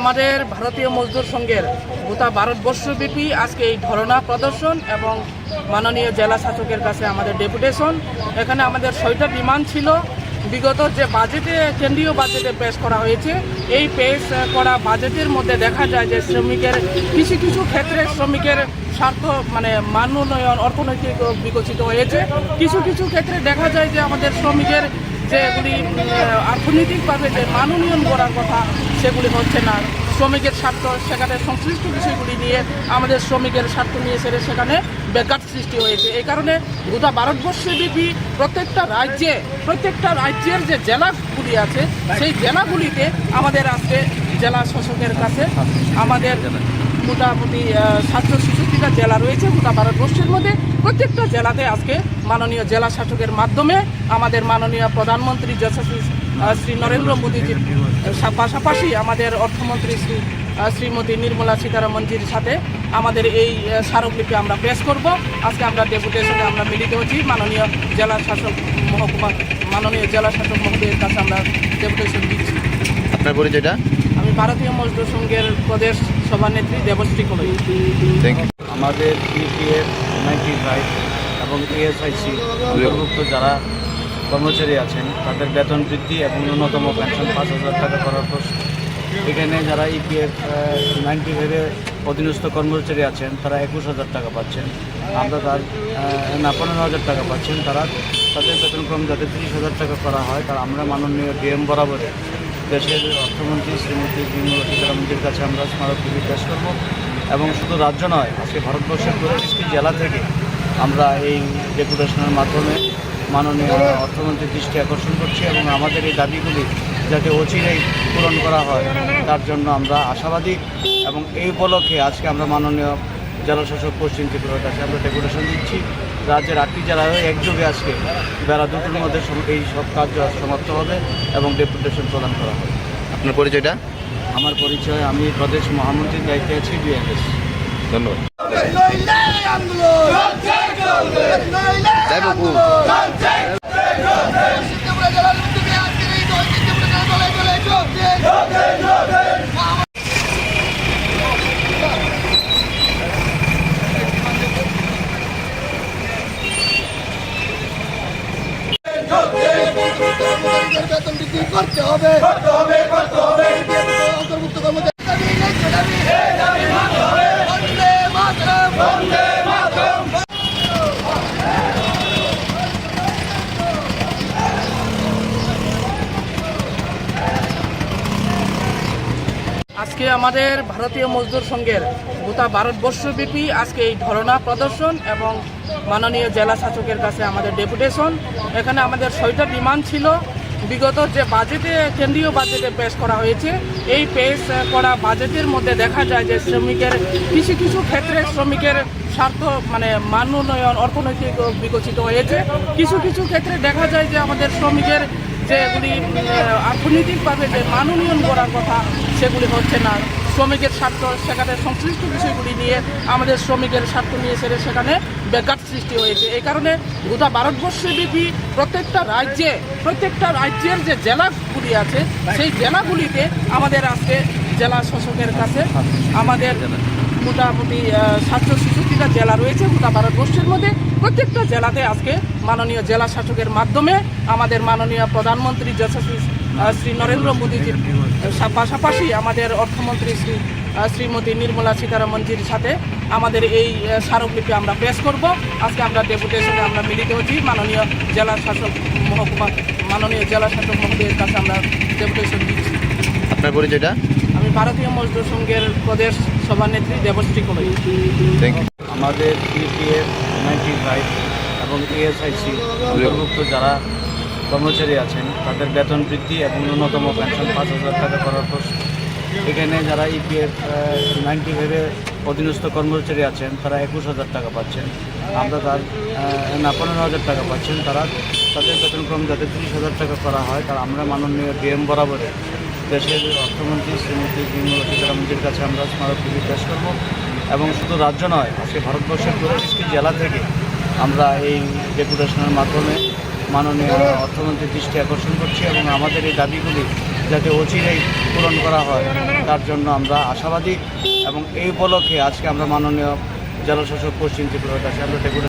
আমাদের ভারতীয় মজদুর সংঘের গোটা ভারতবর্ষব্যাপী আজকে এই ধরনা প্রদর্শন এবং মাননীয় জেলা শাসকের কাছে আমাদের ডেপুটেশন। এখানে আমাদের ছয়টা ডিমান্ড ছিল। বিগত যে বাজেটে, কেন্দ্রীয় বাজেটে পেশ করা হয়েছে, এই পেশ করা বাজেটের মধ্যে দেখা যায় যে শ্রমিকের, কিছু কিছু ক্ষেত্রে শ্রমিকের স্বার্থ মানে মান উন্নয়ন অর্থনৈতিক বিকশিত হয়েছে। কিছু কিছু ক্ষেত্রে দেখা যায় যে আমাদের শ্রমিকের যেগুলি অর্থনৈতিকভাবে যে মান উন্নয়ন করার কথা সেগুলি হচ্ছে না। শ্রমিকের স্বার্থ সেখানে সংশ্লিষ্ট বিষয়গুলি নিয়ে আমাদের শ্রমিকের স্বার্থ নিয়ে সেরে সেখানে বেকার সৃষ্টি হয়েছে। এই কারণে গোটা ভারতবর্ষে ভারতবর্ষব্যাপী প্রত্যেকটা রাজ্যে, প্রত্যেকটা রাজ্যের যে জেলাগুলি আছে, সেই জেলাগুলিতে আমাদের আজকে জেলা শাসকের কাছে আমাদের মোটামুটি সাতশো ছেষট্টিটা জেলা রয়েছে গোটা ভারতবর্ষের মধ্যে। প্রত্যেকটা জেলাতে আজকে মাননীয় জেলা শাসকের মাধ্যমে আমাদের মাননীয় প্রধানমন্ত্রী যশস্বী শ্রী নরেন্দ্র মোদীজির পাশাপাশি আমাদের অর্থমন্ত্রী শ্রী শ্রীমতী নির্মলা সীতারামনজির সাথে আমাদের এই স্মারকলিপি আমরা পেশ করব। আজকে আমরা ডেপুটেশনে আমরা মিলিত হচ্ছি। মাননীয় জেলা শাসক মহকুমা মাননীয় জেলা শাসক মহোদয়ের কাছে আমরা ডেপুটেশন দিচ্ছি আপনার পরিচয়টা? আমি ভারতীয় মজদুর সংঘের প্রদেশ সভানেত্রী দেবশ্রী কলই থ্যাংক ইউ আমাদের পিপিএফ নাইনটি ফাইভ এবং এএসআইসি অন্তর্ভুক্ত যারা কর্মচারী আছেন, তাদের বেতন বৃদ্ধি এবং ন্যূনতম পেনশন পাঁচ হাজার টাকা করার প্রশ্ন। এখানে যারা ইপিএফ নাইনটি ফাইভে অধীনস্থ কর্মচারী আছেন, তারা একুশ হাজার টাকা পাচ্ছেন। আমরা তার না, পনেরো হাজার টাকা পাচ্ছেন। তারা, তাদের বেতনক্রম যাতে তিরিশ হাজার টাকা করা হয়, তার আমরা মাননীয় ডিএম বরাবরে দেশের অর্থমন্ত্রী শ্রীমতী নির্মলা সীতারামনজির কাছে আমরা স্মারকলিপি পেশ করব। এবং শুধু রাজ্য নয়, আজকে ভারতবর্ষের প্রত্যেকটি জেলা থেকে আমরা এই ডেপুটেশনের মাধ্যমে মাননীয় অর্থমন্ত্রীর দৃষ্টি আকর্ষণ করছি এবং আমাদের এই দাবিগুলি যাতে অচিরেই পূরণ করা হয়, তার জন্য আমরা আশাবাদী এবং এই উপলক্ষে আজকে আমরা মাননীয় জেলাশাসক পশ্চিম ত্রিপুরার কাছে আমরা ডেপুটেশন দিচ্ছি। রাজ্যের আটটি জেলায় একযোগে আজকে বেলা দুটোর মধ্যে এই সব কাজ সমাপ্ত হবে এবং ডেপুটেশন প্রদান করা হবে। আপনার পরিচয়টা? আমার পরিচয় আমি প্রদেশ মহামন্ত্রীর দায়িত্বে আছি বিএনএস ধন্যবাদ। নইলে আন্দোলন যাই বাবু ত্রিপুরা জেলার উদ্যোগে আজকের এই দলটি ত্রিপুরা জেলা দলে চলে চলছে কর্মচারীদের বেতন বৃদ্ধি করতে হবে। অন্তর্ভুক্ত আজকে আমাদের ভারতীয় মজদুর সংঘের গোটা ভারতবর্ষব্যাপী আজকে এই ধরনা প্রদর্শন এবং মাননীয় জেলা শাসকের কাছে আমাদের ডেপুটেশন। এখানে আমাদের ছয়টা ডিমান্ড ছিল। বিগত যে বাজেটে, কেন্দ্রীয় বাজেটে পেশ করা হয়েছে, এই পেশ করা বাজেটের মধ্যে দেখা যায় যে শ্রমিকের, কিছু কিছু ক্ষেত্রে শ্রমিকের স্বার্থ মানে মান উন্নয়ন অর্থনৈতিক বিকশিত হয়েছে। কিছু কিছু ক্ষেত্রে দেখা যায় যে আমাদের শ্রমিকের যেগুলি অর্থনৈতিকভাবে যে মান উন্নয়ন করার কথা, সেগুলি হচ্ছে না। শ্রমিকের স্বার্থ সেখানে সংশ্লিষ্ট বিষয়গুলি নিয়ে আমাদের শ্রমিকের স্বার্থ নিয়ে সেরে সেখানে বেকার সৃষ্টি হয়েছে। এই কারণে গোটা ভারতবর্ষব্যাপী প্রত্যেকটা রাজ্যে, প্রত্যেকটা রাজ্যের যে জেলাগুলি আছে, সেই জেলাগুলিতে আমাদের আজকে জেলা শাসকের কাছে আমাদের মোটামুটি সাতশো ছেষট্টিটা জেলা রয়েছে গোটা ভারতবর্ষের মধ্যে। প্রত্যেকটা জেলাতে আজকে মাননীয় জেলা শাসকের মাধ্যমে আমাদের মাননীয় প্রধানমন্ত্রী যশস্বী শ্রী নরেন্দ্র মোদীজির পাশাপাশি আমাদের অর্থমন্ত্রী শ্রী শ্রীমতী নির্মলা সীতারামনজির সাথে আমাদের এই স্মারকলিপি আমরা পেশ করব। আজকে আমরা ডেপুটেশনে আমরা মিলিত হচ্ছি। মাননীয় জেলা শাসক মহকুমা, মাননীয় জেলা শাসক মহোদয়ের কাছে আমরা ডেপুটেশন দিচ্ছি আপনার পরিচয়টা? ভারতীয় মজদুর সংঘের প্রদেশ সভানেত্রী দেবশ্রী কলই থ্যাংক ইউ আমাদের নাইনটি ফাইভ এবং ইএসআইসি অন্তর্ভুক্ত যারা কর্মচারী আছেন তাদের বেতন বৃদ্ধি এবং ন্যূনতম পেনশন পাঁচ হাজার টাকা করার প্রশ্ন। এখানে যারা ইপিএফ নাইনটি ফাইভে অধীনস্থ কর্মচারী আছেন তারা একুশ হাজার টাকা পাচ্ছেন। আমরা তার না পনেরো হাজার টাকা পাচ্ছেন। তারা তাদের বেতনক্রম যাতে তিরিশ হাজার টাকা করা হয়। তারা আমরা মাননীয় ডিএম বরাবরে দেশের অর্থমন্ত্রী শ্রীমতী নির্মলা সীতারামনজির কাছে আমরা স্মারকলিপি পেশ করব এবং শুধু রাজ্য নয়, আজকে ভারতবর্ষের প্রত্যেকটি জেলা থেকে আমরা এই ডেপুটেশনের মাধ্যমে মাননীয় অর্থমন্ত্রীর দৃষ্টি আকর্ষণ করছি এবং আমাদের এই দাবিগুলি যাতে অচিরেই পূরণ করা হয়, তার জন্য আমরা আশাবাদী এবং এই উপলক্ষে আজকে আমরা মাননীয় জেলাশাসক পশ্চিম ত্রিপুরার কাছে আমরা ডেপুটেশন